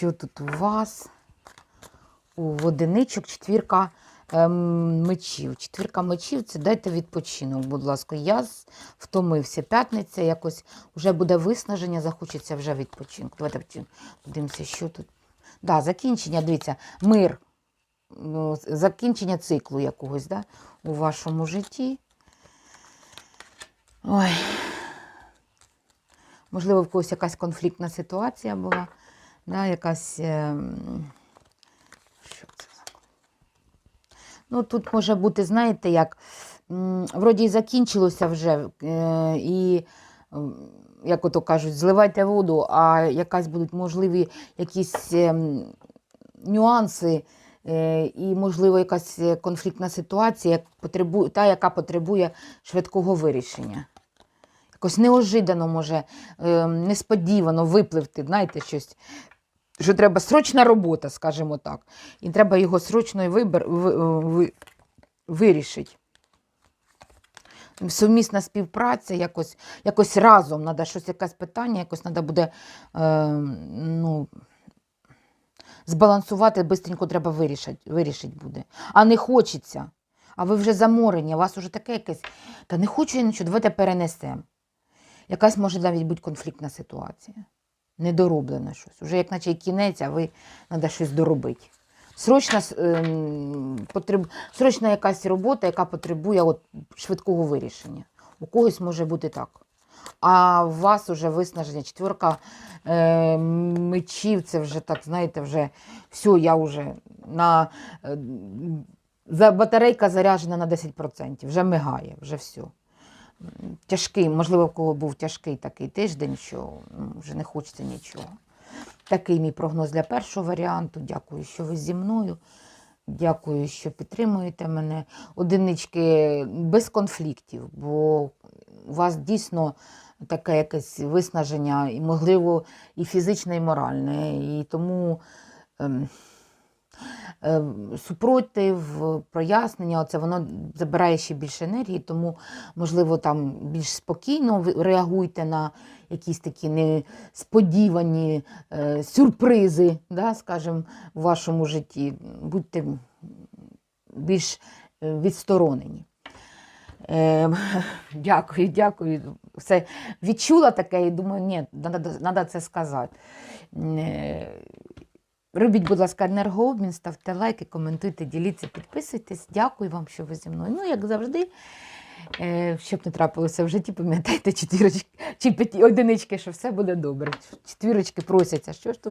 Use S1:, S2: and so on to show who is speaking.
S1: що тут у вас? У одиничок четвірка ем, мечів. Четвірка мечів це дайте відпочинок, будь ласка. Я втомився. П'ятниця якось вже буде виснаження, захочеться вже відпочинку. Давайте подивимося, що тут. Да, закінчення, дивіться, мир, ну, закінчення циклу якогось да, у вашому житті. Ой. Можливо, в когось якась конфліктна ситуація була, да, якась. ем, Що це? Ну, тут може бути, знаєте, як вроді і закінчилося вже, е, і, як ото кажуть, зливайте воду, а якась будуть можливі якісь ем, нюанси, е, і, можливо, якась е, конфліктна ситуація, та, яка потребує швидкого вирішення. Якось неожиданно може, е, несподівано випливти, знаєте, щось, що треба срочна робота, скажімо так. І треба його срочно і вибер, ви, ви, вирішити. Сумісна співпраця, якось, якось разом треба щось, якесь питання, якось треба буде е, ну, збалансувати, швидко треба вирішити, вирішити буде. А не хочеться. А ви вже заморені, у вас вже таке якесь. Та не хочу я нічого, давайте перенесемо. Якась може навіть бути конфліктна ситуація. Недороблене щось. Уже як наче кінець, а ви треба щось доробити. Срочна, ем, потреб... Срочна якась робота, яка потребує от, швидкого вирішення. У когось може бути так. А у вас вже виснаження четверка е, мечів, це вже так, знаєте, вже все, я вже на е, батарейка заряджена на 10%, вже мигає, вже все. Тяжкий, можливо, в кого був тяжкий такий тиждень, що ну, вже не хочеться нічого. Такий мій прогноз для першого варіанту. Дякую, що ви зі мною. Дякую, що підтримуєте мене. Одинички без конфліктів, бо у вас дійсно таке якесь виснаження, і, можливо, і фізичне, і моральне. І тому ем, супротив, прояснення, оце воно забирає ще більше енергії, тому, можливо, там більш спокійно реагуйте на якісь такі несподівані е, сюрпризи, да, скажімо, в вашому житті. Будьте більш е, відсторонені. Е, дякую, дякую. Все відчула таке і думаю, ні, треба це сказати. Е, Робіть, будь ласка, енергообмін, ставте лайки, коментуйте, діліться, підписуйтесь. Дякую вам, що ви зі мною. Ну, як завжди, е, щоб не трапилося в житті, пам'ятайте четвірочки чи одинички, що все буде добре. Четвірочки просяться. Що ж тут